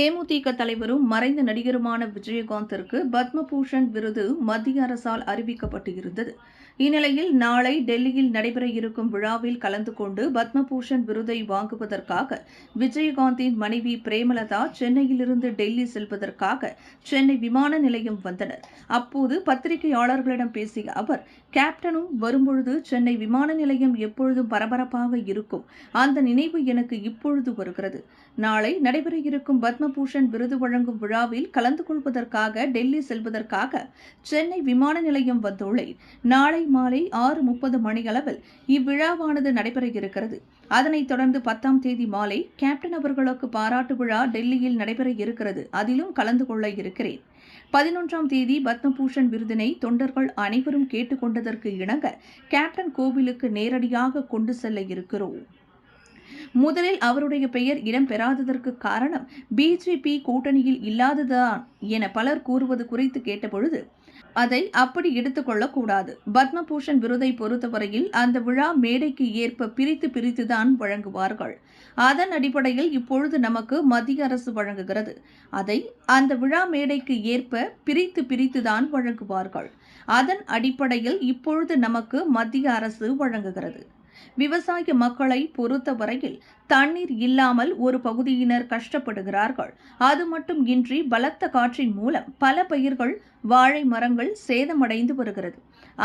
தேமுதிக தலைவரும் மறைந்த நடிகருமான விஜயகாந்திற்கு பத்மபூஷன் விருது மத்திய அரசால் அறிவிக்கப்பட்டு இருந்தது இந்நிலையில் நாளை டெல்லியில் நடைபெற இருக்கும் விழாவில் கலந்து கொண்டு பத்மபூஷன் விருதை வாங்குவதற்காக விஜயகாந்தின் மனைவி பிரேமலதா சென்னையிலிருந்து டெல்லி செல்வதற்காக சென்னை விமான நிலையம் வந்தனர். அப்போது பத்திரிகையாளர்களிடம் பேசிய அவர் கேப்டனும் வரும்பொழுது சென்னை விமான நிலையம் எப்பொழுதும் பரபரப்பாக இருக்கும். அந்த நினைவு எனக்கு இப்பொழுது வருகிறது. நாளை நடைபெற இருக்கும் பத்மபூஷன் விருது வழங்கும் விழாவில் கலந்து கொள்வதற்காக டெல்லி செல்வதற்காக சென்னை விமான நிலையம் வந்துள்ளேன் நாளை மாலை ஆறு முப்பது மணியளவில் இவ்விழாவானது நடைபெற இருக்கிறது. அதனைத் தொடர்ந்து பத்தாம் தேதி மாலை கேப்டன் அவர்களுக்கு பாராட்டு விழா டெல்லியில் நடைபெற இருக்கிறது. அதிலும் கலந்து கொள்ள இருக்கிறேன். பதினொன்றாம் தேதி பத்மபூஷன் விருதினை தொண்டர்கள் அனைவரும் கேட்டுக்கொண்டதற்கு இணங்க கேப்டன் கோவிலுக்கு நேரடியாக கொண்டு செல்ல இருக்கிறோம். முதலில் அவருடைய பெயர் இடம்பெறாததற்கு காரணம் பிஜேபி கூட்டணியில் இல்லாததுதான் என பலர் கூறுவது குறித்து கேட்டபொழுது அதை அப்படி எடுத்துக்கொள்ளக்கூடாது பத்மபூஷன் விருதை பொறுத்தவரையில் அந்த விழா மேடைக்கு ஏற்ப பிரித்து பிரித்துதான் வழங்குவார்கள். அதன் அடிப்படையில் இப்பொழுது நமக்கு மத்திய அரசு வழங்குகிறது. அதை அந்த விழா மேடைக்கு ஏற்ப பிரித்து பிரித்துதான் வழங்குவார்கள். அதன் அடிப்படையில் இப்பொழுது நமக்கு மத்திய அரசு வழங்குகிறது. விவசாய மக்களை பொறுத்தவரையில் தண்ணீர் இல்லாமல் ஒரு பகுதியினர் கஷ்டப்படுகிறார்கள். அது மட்டும் இன்றி பலத்த காற்றின் மூலம் பல பயிர்கள் வாழை மரங்கள் சேதமடைந்து வருகிறது.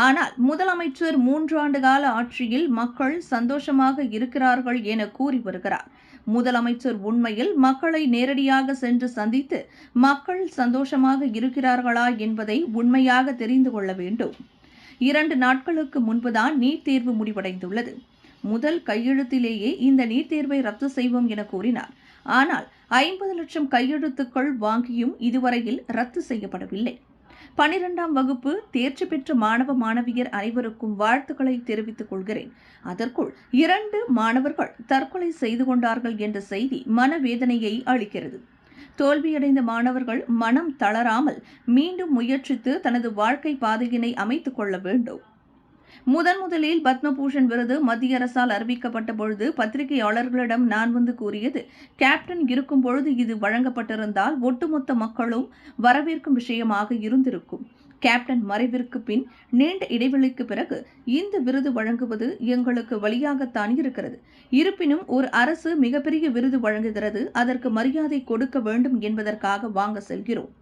ஆனால் முதலமைச்சர் மூன்றாண்டு கால ஆட்சியில் மக்கள் சந்தோஷமாக இருக்கிறார்கள் என கூறி வருகிறார். முதலமைச்சர் உண்மையில் மக்களை நேரடியாக சென்று சந்தித்து மக்கள் சந்தோஷமாக இருக்கிறார்களா என்பதை உண்மையாக தெரிந்து கொள்ள வேண்டும். இரண்டு நாட்களுக்கு முன்புதான் நீட் தேர்வு முடிவடைந்துள்ளது. முதல் கையெழுத்திலேயே இந்த நீட் தேர்வை ரத்து செய்வோம் என கூறினார். ஆனால் ஐம்பது லட்சம் கையெழுத்துக்கள் வாங்கியும் இதுவரையில் ரத்து செய்யப்படவில்லை. பனிரெண்டாம் வகுப்பு தேர்ச்சி பெற்ற மாணவ மாணவியர் அனைவருக்கும் வாழ்த்துக்களை தெரிவித்துக் கொள்கிறேன். அதற்குள் இரண்டு மாணவர்கள் தற்கொலை செய்து கொண்டார்கள் என்ற செய்தி மனவேதனையை அளிக்கிறது. தோல்வியடைந்த மாணவர்கள் மனம் தளராமல் மீண்டும் முயற்சித்து தனது வாழ்க்கை பாதையினை அமைத்துக் கொள்ள வேண்டும். முதன் முதலில் பத்மபூஷன் விருது மத்திய அரசால் அறிவிக்கப்பட்ட பொழுது பத்திரிகையாளர்களிடம் நான் வந்து கூறியது கேப்டன் இருக்கும் பொழுது இது வழங்கப்பட்டிருந்தால் ஒட்டுமொத்த மக்களும் வரவேற்கும் விஷயமாக இருந்திருக்கும். கேப்டன் மறைவிற்கு பின் நீண்ட இடைவெளிக்கு பிறகு இந்த விருது வழங்குவது எங்களுக்கு வழியாகத்தான் இருக்கிறது. இருப்பினும் ஒரு அரசு மிகப்பெரிய விருது வழங்குகிறது அதற்கு மரியாதை கொடுக்க வேண்டும் என்பதற்காக வாங்க செல்கிறோம்.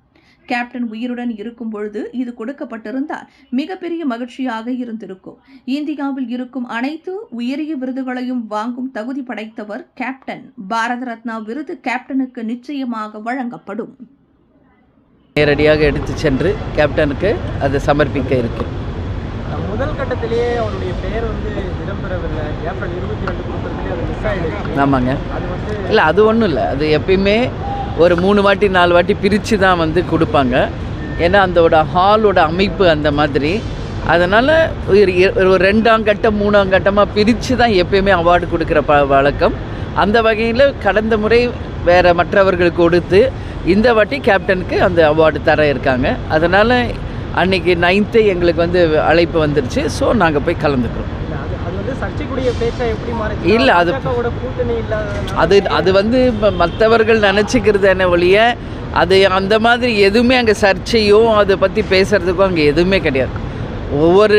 கேப்டன் உயிருடன் இருக்கும் பொழுது இது கொடுக்கப்பட்டிருந்தால் மிகப்பெரிய மகிழ்ச்சியாக இருந்திருக்கும். இந்தியாவில் இருக்கும் அனைத்து உயரிய விருதுகளையும் வாங்கும் தகுதி படைத்தவர் கேப்டன். பாரத ரத்னா விருது கேப்டனுக்கு நிச்சயமாக வழங்கப்படும். நேரடியாக எடுத்து சென்று கேப்டனுக்கு அதை சமர்ப்பிக்க இருக்கு முதல் கட்டத்திலேயே அவருடைய பெயர் வந்து இடம்பெறவில்லை. ஏப்ரல் இருபத்தி ரெண்டு கொடுக்கறதுலேயே அது மிஸ் ஆகிடுச்சு ஆமாங்க. இல்லை அது ஒன்றும் இல்லை. அது எப்பயுமே ஒரு மூணு வாட்டி நாலு வாட்டி பிரித்து தான் வந்து கொடுப்பாங்க. ஏன்னா அதோட ஹாலோட அமைப்பு அந்த மாதிரி. அதனால் ஒரு ரெண்டாம் கட்டம் மூணாம் கட்டமாக பிரித்து தான் எப்பயுமே அவார்டு கொடுக்குற ப வழக்கம். அந்த வகையில் கடந்த முறை வேறு மற்றவர்களுக்கு கொடுத்து இந்த வாட்டி கேப்டனுக்கு அந்த அவார்டு தர இருக்காங்க. அதனால் அன்னைக்கு நைன்த்து எங்களுக்கு வந்து அழைப்பு வந்துருச்சு. ஸோ நாங்கள் போய் கலந்துக்கிறோம். இல்ல, அது அது அது- வந்து மற்றவர்கள் நினச்சிக்கிறது என்ன ஒழிய அது அந்த மாதிரி எதுவுமே அங்கே சர்ச்சையோ அதை பற்றி பேசுகிறதுக்கோ அங்கே எதுவுமே கிடையாது. ஒவ்வொரு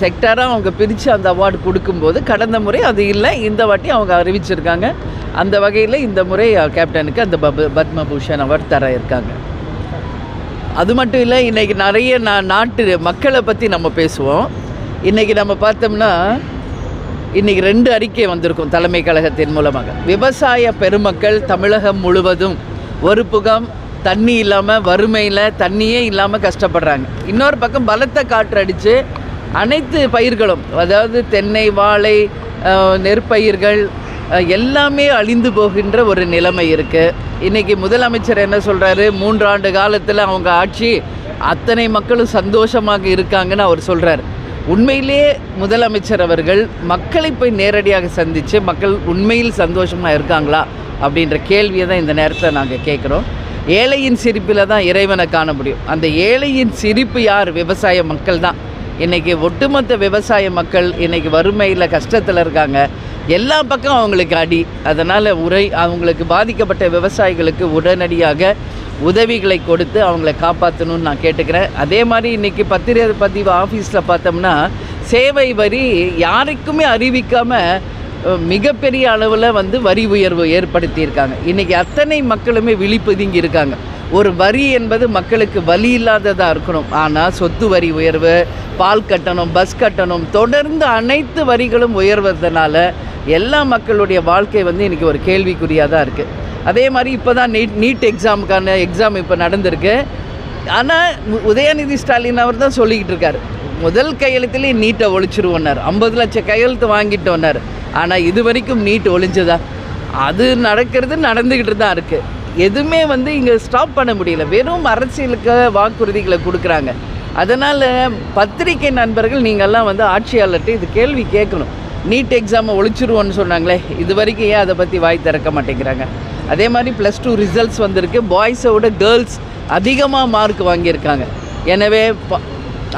செக்டராக அவங்க பிரித்து அந்த அவார்டு கொடுக்கும்போது கடந்த முறை அது இல்லை இந்த வாட்டி அவங்க அறிவிச்சிருக்காங்க. அந்த வகையில் இந்த முறை கேப்டனுக்கு அந்த பப பத்மபூஷன் அவர் தர இருக்காங்க. அது மட்டும் இல்லை இன்றைக்கி நிறைய நா நாட்டு மக்களை பற்றி நம்ம பேசுவோம். இன்றைக்கி நம்ம பார்த்தோம்னா இன்றைக்கி ரெண்டு அறிக்கை வந்திருக்கும் தலைமை கழகத்தின் மூலமாக. விவசாய பெருமக்கள் தமிழகம் முழுவதும் ஒரு புகம் தண்ணி இல்லாமல் வறுமையில் தண்ணியே இல்லாமல் கஷ்டப்படுறாங்க. இன்னொரு பக்கம் பலத்த காற்று அடித்து அனைத்து பயிர்களும் அதாவது தென்னை வாழை நெற்பயிர்கள் எல்லாமே அழிந்து போகின்ற ஒரு நிலைமை இருக்குது இன்றைக்கி முதலமைச்சர் என்ன சொல்கிறாரு மூன்றாண்டு காலத்தில் அவங்க ஆட்சி அத்தனை மக்களும் சந்தோஷமாக இருக்காங்கன்னு அவர் சொல்கிறார் உண்மையிலேயே முதலமைச்சர் அவர்கள் மக்களை போய் நேரடியாக சந்தித்து மக்கள் உண்மையில் சந்தோஷமாக இருக்காங்களா அப்படின்ற கேள்வியை தான் இந்த நேரத்தில் நாங்கள் கேட்குறோம் ஏழையின் சிரிப்பில் தான் இறைவனை காண முடியும். அந்த ஏழையின் சிரிப்பு யார்? விவசாய மக்கள் தான். இன்றைக்கி ஒட்டுமொத்த விவசாய மக்கள் இன்றைக்கி வறுமையில் கஷ்டத்தில் இருக்காங்க. எல்லா பக்கம் அவங்களுக்கு அடி. அதனால் உரை அவங்களுக்கு பாதிக்கப்பட்ட விவசாயிகளுக்கு உடனடியாக உதவிகளை கொடுத்து அவங்கள காப்பாற்றணும்னு நான் கேட்டுக்கிறேன். அதே மாதிரி இன்றைக்கி பத்திரிகை பதிவு ஆஃபீஸில் பார்த்தோம்னா சேவை வரி யாருக்குமே அறிவிக்காமல் மிகப்பெரிய அளவில் வந்து வரி உயர்வு ஏற்படுத்தியிருக்காங்க. இன்றைக்கி அத்தனை மக்களுமே விழிப்புதுங்கி இருக்காங்க. ஒரு வரி என்பது மக்களுக்கு வலி இல்லாததாக இருக்கணும். ஆனால் சொத்து வரி உயர்வு பால் கட்டணம் பஸ் கட்டணம் தொடர்ந்து அனைத்து வரிகளும் உயர்வதனால எல்லா மக்களுடைய வாழ்க்கை வந்து இன்றைக்கி ஒரு கேள்விக்குறியாக தான் இருக்குது அதே மாதிரி இப்போ தான் நீட் நீட் எக்ஸாமுக்கான எக்ஸாம் இப்போ நடந்திருக்கு. ஆனால் உதயநிதி ஸ்டாலின் அவர் தான் சொல்லிக்கிட்டு இருக்கார். முதல் கையெழுத்துலேயே நீட்டை ஒழிச்சிருவோன்னார். ஐம்பது லட்சம் கையெழுத்து வாங்கிட்டோன்னார். ஆனால் இது வரைக்கும் நீட் ஒழிஞ்சதா? அது நடக்கிறது நடந்துக்கிட்டு தான் இருக்குது எதுவுமே வந்து இங்கே ஸ்டாப் பண்ண முடியல. வெறும் அரசியலுக்கு வாக்குறுதிகளை கொடுக்குறாங்க. அதனால் பத்திரிகை நண்பர்கள் நீங்கள்லாம் வந்து ஆட்சியாளர்கிட்ட இது கேள்வி கேட்கணும். நீட் எக்ஸாமை ஒழிச்சிருவோன்னு சொன்னாங்களே இது வரைக்கும் ஏன் அதை பற்றி வாய் திறக்க மாட்டேங்கிறாங்க? அதே மாதிரி ப்ளஸ் டூ ரிசல்ட்ஸ் வந்திருக்கு. பாய்ஸை விட கேர்ள்ஸ் அதிகமாக மார்க் வாங்கியிருக்காங்க. எனவே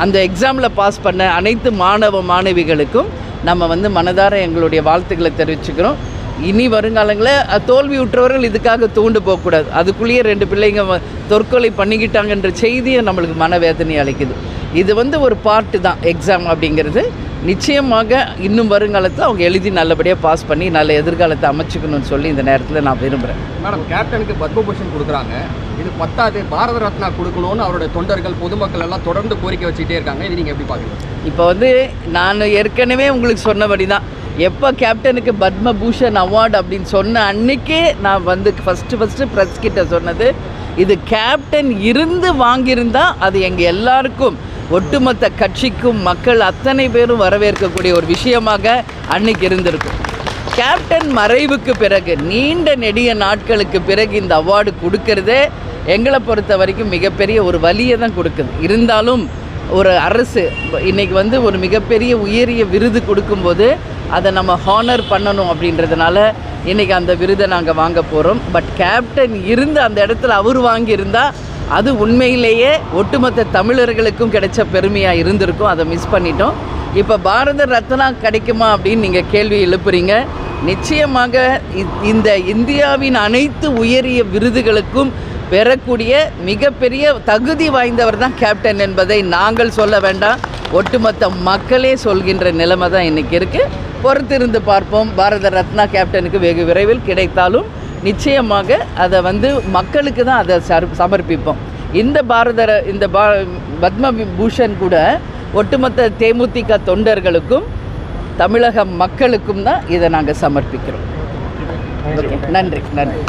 அந்த எக்ஸாமில் பாஸ் பண்ண அனைத்து மாணவ மாணவிகளுக்கும் நம்ம வந்து மனதார எங்களுடைய வாழ்த்துக்களை தெரிவிச்சுக்கிறோம். இனி வருங்காலங்களில் தோல்வி உற்றவர்கள் இதுக்காக தூண்டு போகக்கூடாது. அதுக்குள்ளேயே ரெண்டு பிள்ளைங்க தற்கொலை பண்ணிக்கிட்டாங்கன்ற செய்தியை நம்மளுக்கு மனவேதனை அளிக்குது. இது வந்து ஒரு பார்ட்டு தான் எக்ஸாம் அப்படிங்கிறது. நிச்சயமாக இன்னும் வருங்காலத்தில் அவங்க எழுதி நல்லபடியாக பாஸ் பண்ணி நல்ல எதிர்காலத்தை அமைச்சுக்கணும்னு சொல்லி இந்த நேரத்தில் நான் விரும்புகிறேன் மேடம் கேப்டனுக்கு பத்மபூஷன் கொடுக்குறாங்க. இது பத்தாது பாரத ரத்னா கொடுக்கணும்னு அவருடைய தொண்டர்கள் பொதுமக்கள் எல்லாம் தொடர்ந்து கோரிக்கை வச்சுட்டே இருக்காங்க. இது நீங்கள் எப்படி பார்க்குறீங்க? இப்போ வந்து நான் ஏற்கனவே உங்களுக்கு சொன்னபடி தான். எப்போ கேப்டனுக்கு பத்மபூஷன் அவார்டு அப்படின்னு சொன்ன அன்னைக்கே நான் வந்து ஃபஸ்ட்டு ஃபஸ்ட்டு ப்ரெஸ் கிட்ட சொன்னது இது கேப்டன் இருந்து வாங்கியிருந்தா அது எங்கள் எல்லாருக்கும் ஒட்டுமொத்த கட்சிக்கும் மக்கள் அத்தனை பேரும் வரவேற்கக்கூடிய ஒரு விஷயமாக அன்னைக்கு இருந்திருக்கும் கேப்டன் மறைவுக்கு பிறகு நீண்ட நெடிய நாட்களுக்கு பிறகு இந்த அவார்டு கொடுக்கறதே எங்களை பொறுத்த வரைக்கும் மிகப்பெரிய ஒரு வலியை தான் கொடுக்குது. இருந்தாலும் ஒரு அரசு இன்னைக்கு வந்து ஒரு மிகப்பெரிய உயரிய விருது கொடுக்கும்போது அதை நம்ம ஹானர் பண்ணணும் அப்படின்றதுனால இன்றைக்கி அந்த விருதை நாங்கள் வாங்க போகிறோம் பட் கேப்டன் இருந்து அந்த இடத்துல அவர் வாங்கியிருந்தால் அது உண்மையிலேயே ஒட்டுமொத்த தமிழர்களுக்கும் கிடைச்ச பெருமையாக இருந்திருக்கும். அதை மிஸ் பண்ணிட்டோம். இப்போ பாரத ரத்னா கிடைக்குமா அப்படின்னு நீங்கள் கேள்வி எழுப்புறீங்க. நிச்சயமாக இ- இந்த இந்தியாவின் அனைத்து உயரிய விருதுகளுக்கும் பெறக்கூடிய மிகப்பெரிய தகுதி வாய்ந்தவர் தான் கேப்டன் என்பதை நாங்கள் சொல்ல வேண்டாம். ஒட்டுமொத்த மக்களே சொல்கின்ற நிலைமை தான் இன்றைக்கி இருக்குது பொறுத்திருந்து பார்ப்போம். பாரத ரத்னா கேப்டனுக்கு வெகு விரைவில் கிடைத்தாலும் நிச்சயமாக அதை வந்து மக்களுக்கு தான் அதை சர் சமர்ப்பிப்போம். இந்த பாரத ர- இந்த பா பத்ம பூஷன் கூட ஒட்டுமொத்த தேமுதிக தொண்டர்களுக்கும் தமிழக மக்களுக்கும் தான் இதை நாங்கள் சமர்ப்பிக்கிறோம். நன்றி நன்றி.